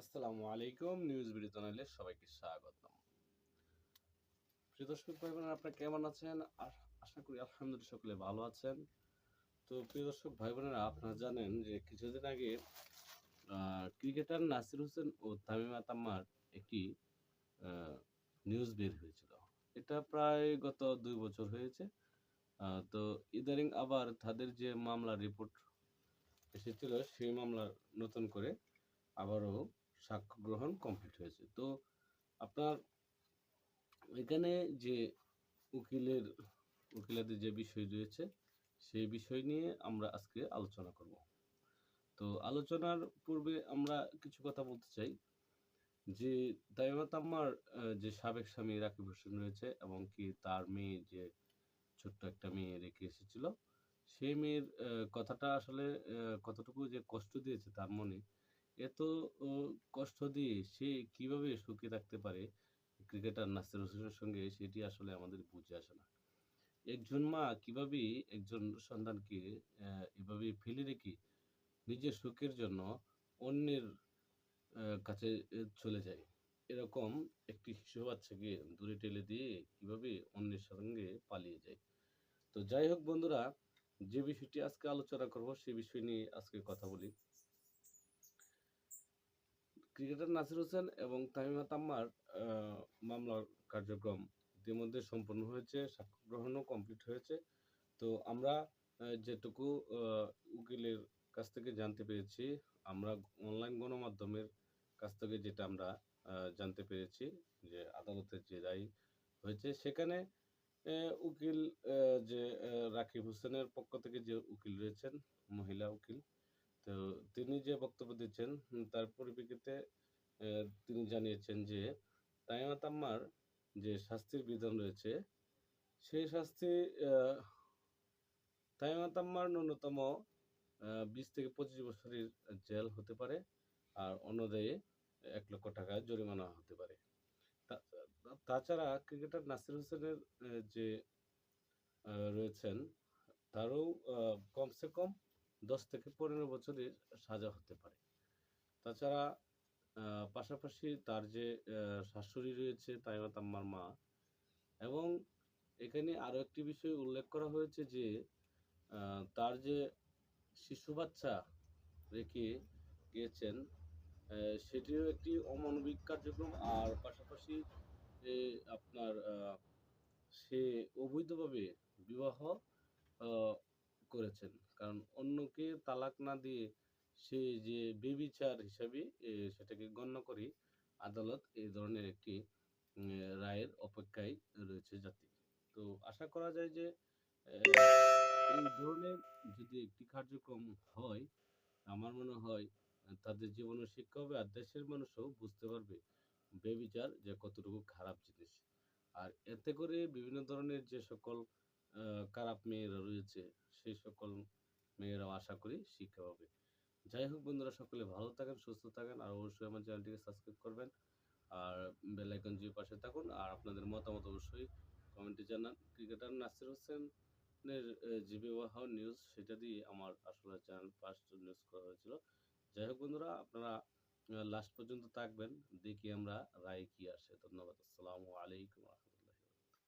আসসালামু আলাইকুম news video চ্যানেলে সবাইকে স্বাগতম। প্রিয় দর্শক ভাই বোনেরা আপনারা কেমন আছেন? আশা করি আলহামদুলিল্লাহ সকলে ভালো আছেন। তো প্রিয় দর্শক ভাই বোনেরা আপনারা জানেন যে কিছুদিন আগে ক্রিকেটার নাসির হোসেন ও তামিমা তাম্মার একটি নিউজ বের হয়েছিল। এটা প্রায় গত দুই বছর হয়েছে। তো ইদারিং আবার তাদের যে মামলার রিপোর্ট এসেছিল, সেই মামলার নতুন করে আবারও সাক্ষ্য গ্রহণ কমপ্লিট হয়েছে। তো আপনার এখানে যে উকিলের, উকিলাদের যে বিষয় রয়েছে, সেই বিষয় নিয়ে আমরা আজকে আলোচনা করব। তো আলোচনার পূর্বে আমরা কিছু কথা বলতে চাই যে তাইমা তাম্মার যে সাবেক স্বামী রাকিব হোসেন রয়েছে এবং কি তার মেয়ে যে ছোট্ট একটা মেয়ে রেখে এসেছিল, সেই মেয়ের কথাটা আসলে কতটুকু যে কষ্ট দিয়েছে তার মনে এত কষ্ট দিয়ে সে কীভাবে সুখে থাকতে পারে? ক্রিকেটার নাসির হোসেনের সঙ্গে সেটি আসলে আমাদের বুঝে আসে না। একজন মা কীভাবে একজন সন্তানকে এভাবে ফেলে রেখে নিজের সুখের জন্য অন্যের কাছে চলে যায়? এরকম একটি শিশু বাচ্চাকে দূরে ঠেলে দিয়ে কীভাবে অন্যের সঙ্গে পালিয়ে যায়? তো যাই হোক বন্ধুরা, যে বিষয়টি আজকে আলোচনা করব সে বিষয় নিয়ে আজকে কথা বলি। ক্রিকেটার নাসির হোসেন এবং তামিমা তাম্মার মামলার কার্যক্রম ইতিমধ্যে সম্পন্ন হয়েছে, সাক্ষ্য গ্রহণও কমপ্লিট হয়েছে। তো আমরা যেটুকু উকিলের কাছ থেকে জানতে পেরেছি, আমরা অনলাইন গণমাধ্যমের কাছ থেকে যেটা আমরা জানতে পেরেছি যে আদালতের যে রায় হয়েছে, সেখানে উকিল যে রাকিব হোসেনের পক্ষ থেকে যে উকিল রয়েছেন, মহিলা উকিল তো তিনি যে বক্তব্য দিচ্ছেন তার পরিপ্রেক্ষিতে তিনি জানিয়েছেন যে তাইমা তাম্মার যে শাস্তির বিধান রয়েছে সেই শাস্তি আহ, তাইমা তাম্মার ন্যূনতম বিশ থেকে পঁচিশ বছরের জেল হতে পারে আর অন্যদায়ে এক লক্ষ টাকা জরিমানা হতে পারে। তাছাড়া ক্রিকেটার নাসির হোসেনের যে রয়েছেন তারও কমসে কম দশ থেকে পনেরো বছরের সাজা হতে পারে। তাছাড়া পাশাপাশি তার যে শাশুড়ি রয়েছে তাইমা তাম্মার মা এবং এখানে আরও একটি বিষয় উল্লেখ করা হয়েছে যে তার যে শিশু বাচ্চা রেখে গিয়েছেন সেটিও একটি অমানবিক কার্যক্রম। আর পাশাপাশি এ, আপনার সে অবৈধভাবে বিবাহ করেছেন। কারণ অন্যকে তালাক না দিয়ে সে যে বেবিচার হিসাবে সেটাকে গণ্য করে আদালত এই ধরনের একটি রায়ের অপেক্ষায় রয়েছে জাতি। তো আশা করা যায় যে এই ধরনের যদি একটি কার্যক্রম হয়, আমার মনে হয় তাদের জীবনে শিক্ষা হবে আর দেশের মানুষও বুঝতে পারবে বেবিচার যে কতটুকু খারাপ জিনিস। আর এতে করে বিভিন্ন ধরনের যে সকল খারাপ মেয়েরা রয়েছে, সেই সকল মেয়েরাও আশা করি শিক্ষা পাবে। যাই হোক বন্ধুরা, সকলে ভালো থাকেন, সুস্থ থাকেন, আর অবশ্যই আমার চ্যানেলটিকে সাবস্ক্রাইব করবেন, আর বেল আইকন দিয়ে পাশে থাকুন, আর আপনাদের মতামত অবশ্যই কমেন্টে জানান। ক্রিকেটার নাসির হোসেনের যে বিবাহ নিউজ সেটা দিয়ে আমার আসলে চ্যানেল ফার্স্ট নিউজ করা হয়েছিল। যাই হোক বন্ধুরা, আপনারা লাস্ট পর্যন্ত থাকবেন। দেখি আমরা রায় কি আসে। ধন্যবাদ। আসসালামু আলাইকুম